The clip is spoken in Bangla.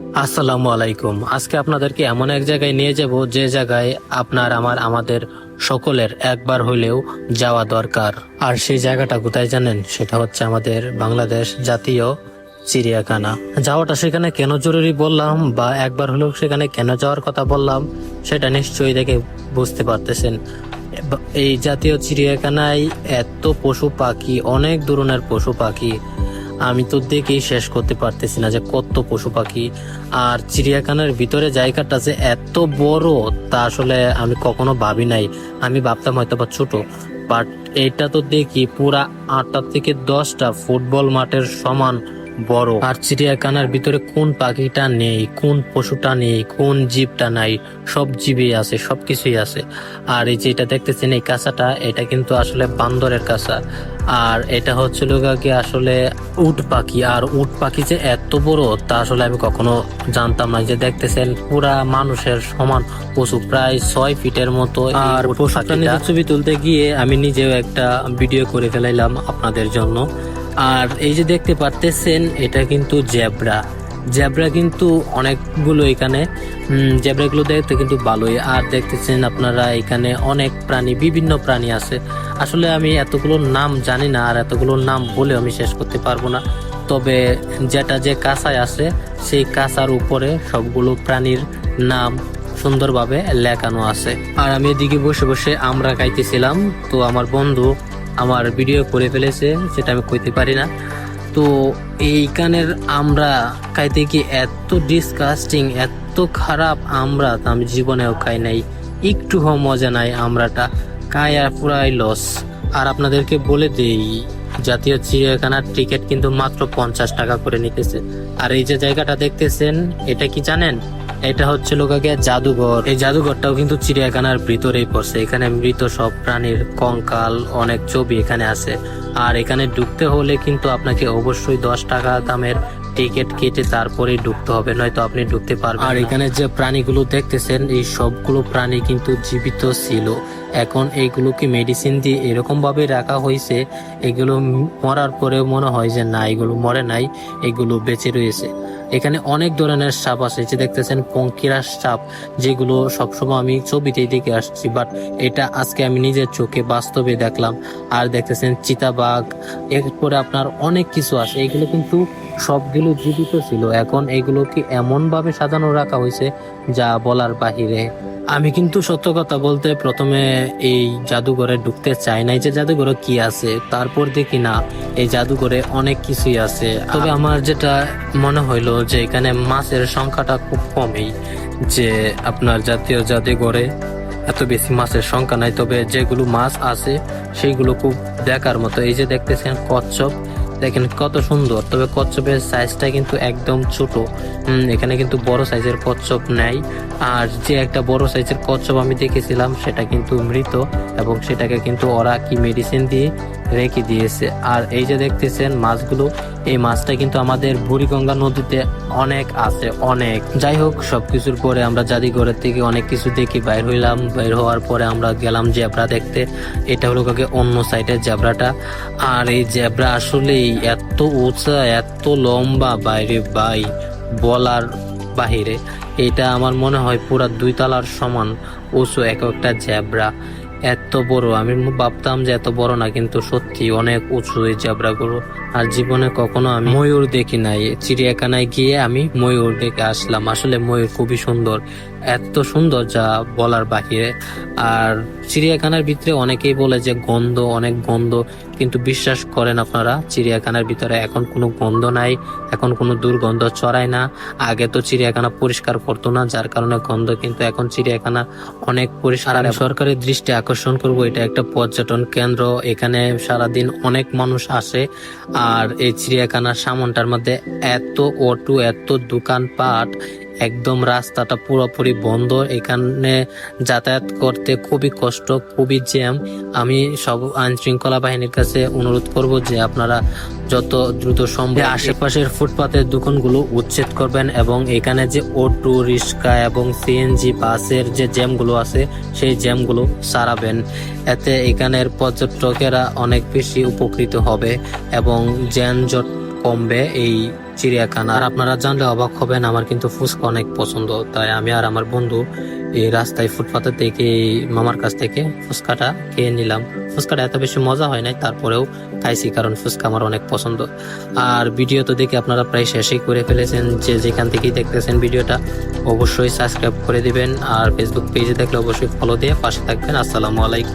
আসসালামু আলাইকুম। আজকে আপনাদেরকে এমন এক জায়গায় নিয়ে যাব যে জায়গায় আপনার আমার, আমাদের সকলের একবার হলেও যাওয়া দরকার। আর সেই জায়গাটা কোথায় জানেন? সেটা হচ্ছে আমাদের বাংলাদেশ জাতীয় চিড়িয়াখানা। যাওয়াটা সেখানে কেন জরুরি বললাম বা একবার হলেও সেখানে কেন যাওয়ার কথা বললাম, সেটা নিশ্চয়ই দেখে বুঝতে পারতেছেন। এই জাতীয় চিড়িয়াখানায় এত পশু পাখি, অনেক ধরনের পশু পাখি। আমি তো দেখেই শেষ করতে পারতেছি না যে কত পশু পাখি আর চিড়িয়াখানার ভিতরে জায়গাটা যে এত বড়, তা আসলে আমি কখনো ভাবি নাই। আমি ভাবতাম হয়তো বা ছোট বাট এটা তো দেখি পুরা আটটা থেকে দশটা ফুটবল মাঠের সমান বড়। আর চিড়িয়াখানার ভিতরে কোন পাখিটা নেই কোন পশুটা নেই কোন জীবটা নাই সব জীবই আছে সবকিছুই আছে। আর এই যে এটা দেখতেছেন এই কাঁচাটা এটা কিন্তু আসলে বান্দরের কাঁচা। আর এটা হচ্ছিল কি আসলে উট পাখি। আর উট পাখি যে এত বড় তা আসলে আমি কখনো জানতাম না। যে দেখতেছেন পুরা মানুষের সমান পশু প্রায় ছয় ফিটের মতো আর পশু ছবি তুলতে গিয়ে আমি নিজেও একটা ভিডিও করে ফেলাইলাম আপনাদের জন্য। আর এই যে দেখতে পারতেছেন, এটা কিন্তু জেব্রা। জেব্রা কিন্তু অনেকগুলো এখানে জেব্রাগুলো দেখতে কিন্তু ভালোই। আর দেখতেছেন আপনারা এখানে অনেক প্রাণী, বিভিন্ন প্রাণী আছে। আসলে আমি এতগুলো নাম জানি না, আর এতগুলো নাম বলে আমি শেষ করতে পারব না। তবে যেটা যে কাঁচায় আছে, সেই কাঁচার উপরে সবগুলো প্রাণীর নাম সুন্দরভাবে লেখানো আছে। আর আমি এদিকে বসে বসে আমরা খাইতেছিলাম। তো আমার বন্ধু আমার ভিডিও করে ফেলেছে, সেটা আমি কইতে পারি না। তো এইখানের আমরা খাইতে কি এত ডিসকাস্টিং এত খারাপ আমরা আমি জীবনেও খাই নাই। একটু মজা নাই আমরাটা, খাই আর পুরাই লস আর আপনাদেরকে বলে দেই, জাতীয় চিড়িয়াখানার টিকিট কিন্তু মাত্র পঞ্চাশ টাকা করে নিতেছে। আর এই যে জায়গাটা দেখতেছেন, এটা কি জানেন? এটা হচ্ছে লোকাকে জাদুঘর। এই জাদুঘরটাও কিন্তু চিড়িয়াখানার ভিতরেই পড়ছে। এখানে মৃত সব প্রাণীর কঙ্কাল, অনেক ছবি এখানে আছে। আর এখানে ঢুকতে হলে কিন্তু আপনাকে অবশ্যই দশ টাকা দামের টিকিট কেটে তারপরে ঢুকতে হবে, নয়তো আপনি ঢুকতে পারবেন আর এখানে যে প্রাণীগুলো দেখতেছেন, এই সবগুলো প্রাণী কিন্তু জীবিত ছিল। এখন এইগুলোকে মেডিসিন দিয়ে এরকম ভাবে রাখা হয়েছে? এগুলো মরার পরেও মনে হয় যে না, এগুলো মরে নাই, এগুলো বেঁচে রয়েছে। এখানে অনেক ধরনের সাপ আছে। যে দেখতেছেন পঙ্কিরাস সাপ, যেগুলো সবসময় আমি ছবিতেই দেখে আসছি বাট এটা আজকে আমি নিজের চোখে বাস্তবে দেখলাম। আর দেখতেছেন চিতাবাঘ, এরপরে আপনার অনেক কিছু আছে। এগুলো কিন্তু সবগুলো জীবিত ছিল। এখন এগুলোকে এমন ভাবে সাজানো রাখা হয়েছে যা বলার বাহিরে। আমি কিন্তু সত্য কথা বলতে প্রথমে এই জাদুঘরে ঢুকতে চাই নাই যে জাদুঘরে কি আছে, তারপর দেখি না, এই জাদুঘরে অনেক কিছুই আছে। তবে আমার যেটা মনে হইল যে এখানে মাছের সংখ্যাটা খুব কমই, যে আপনার জাতীয় জাদুঘরে এত বেশি মাছের সংখ্যা নাই। তবে যেগুলো মাছ আছে, সেইগুলো খুব দেখার মতো। এই যে দেখতেছেন কচ্ছপ, দেখেন কত সুন্দর। তবে কচ্ছপের সাইজটা কিন্তু একদম ছোট। এখানে কিন্তু বড় সাইজের কচ্ছপ নাই। আর যে একটা বড় সাইজের কচ্ছপ আমি দেখেছিলাম, সেটা কিন্তু মৃত। এবং সেটাকে কিন্তু ওরা কি মেডিসিন দিয়ে রেখে দিয়েছে। আর এই যে দেখতেছেন মাছগুলো, এই মাছটা কিন্তু আমাদের বুড়িগঙ্গা নদীতে অনেক আছে, অনেক। যাই হোক সব কিছুর পরে আমরা জাদিঘরের থেকে অনেক কিছু দেখি বাইর হইলাম। বাইর হওয়ার পরে আমরা গেলাম জেব্রা দেখতে। এটা হলো কাকে অন্য সাইডের জেব্রাটা। আর এই জেব্রা আসলেই এত উঁচা, এত লম্বা, বাইরে বাই বলার বাহিরে। এটা আমার মনে হয় পুরা দুই তলার সমান উঁচু এক একটা জেব্রা। এত বড়, আমি ভাবতাম যে এত বড় না, কিন্তু সত্যি অনেক উঁচু এই জেব্রাগুলো। আর জীবনে কখনো আমি ময়ূর দেখি নাই। চিড়িয়াখানায় গিয়ে আমি ময়ূর দেখে আসলাম। আসলে ময়ূর খুবই সুন্দর। এত সুন্দর যা বলার বাহিরে। আর চিড়িয়াখানার ভিতরে অনেকেই বলে যে গন্ধ অনেক গন্ধ কিন্তু বিশ্বাস করেন আপনারা চিড়িয়াখানার ভিতরে এখন কোনো গন্ধ নাই এখন কোনো দুর্গন্ধ ছড়ায় না। আগে তো চিড়িয়াখানা পরিষ্কার করতো না যার কারণে গন্ধ কিন্তু এখন চিড়িয়াখানা অনেক পরিষ্কার সরকারের দৃষ্টি আকর্ষণ করব এটা একটা পর্যটন কেন্দ্র এখানে সারাদিন অনেক মানুষ আসে। আর এই চিড়িয়াখানার সামনটার মধ্যে এত অটো এত দোকানপাট একদম রাস্তাটা পুরোপুরি বন্ধ। এখানে যাতায়াত করতে খুবই কষ্ট খুবই জ্যাম। আমি সব আইন শৃঙ্খলা বাহিনীর কাছে অনুরোধ করব যে আপনারা যত দ্রুত সম্ভব আশেপাশের ফুটপাতের দোকানগুলো উচ্ছেদ করবেন এবং এখানে যে অটো রিক্সা এবং সিএনজি বাসের যে জ্যামগুলো আছে সেই জ্যামগুলো সারাবেন। এতে এখানের পর্যটকেরা অনেক বেশি উপকৃত হবে এবং যানজট কমবে এই চিড়িয়াখানা। আর আপনারা জানলে অবাক হবেন, আমার কিন্তু ফুচকা অনেক পছন্দ। তাই আমি আর আমার বন্ধু এই রাস্তায় ফুটপাতে থেকে মামার কাছ থেকে ফুচকাটা খেয়ে নিলাম। ফুচকাটা এত বেশি মজা হয় নাই, তারপরেও খাইছি কারণ ফুচকা আমার অনেক পছন্দ। আর ভিডিও তো দেখে আপনারা প্রায় শেষেই করে ফেলেছেন যে যেখান থেকেই দেখতেছেন ভিডিওটা, অবশ্যই সাবস্ক্রাইব করে দিবেন। আর ফেসবুক পেজে দেখলে অবশ্যই ফলো দিয়ে পাশে থাকবেন। আসসালামু আলাইকুম।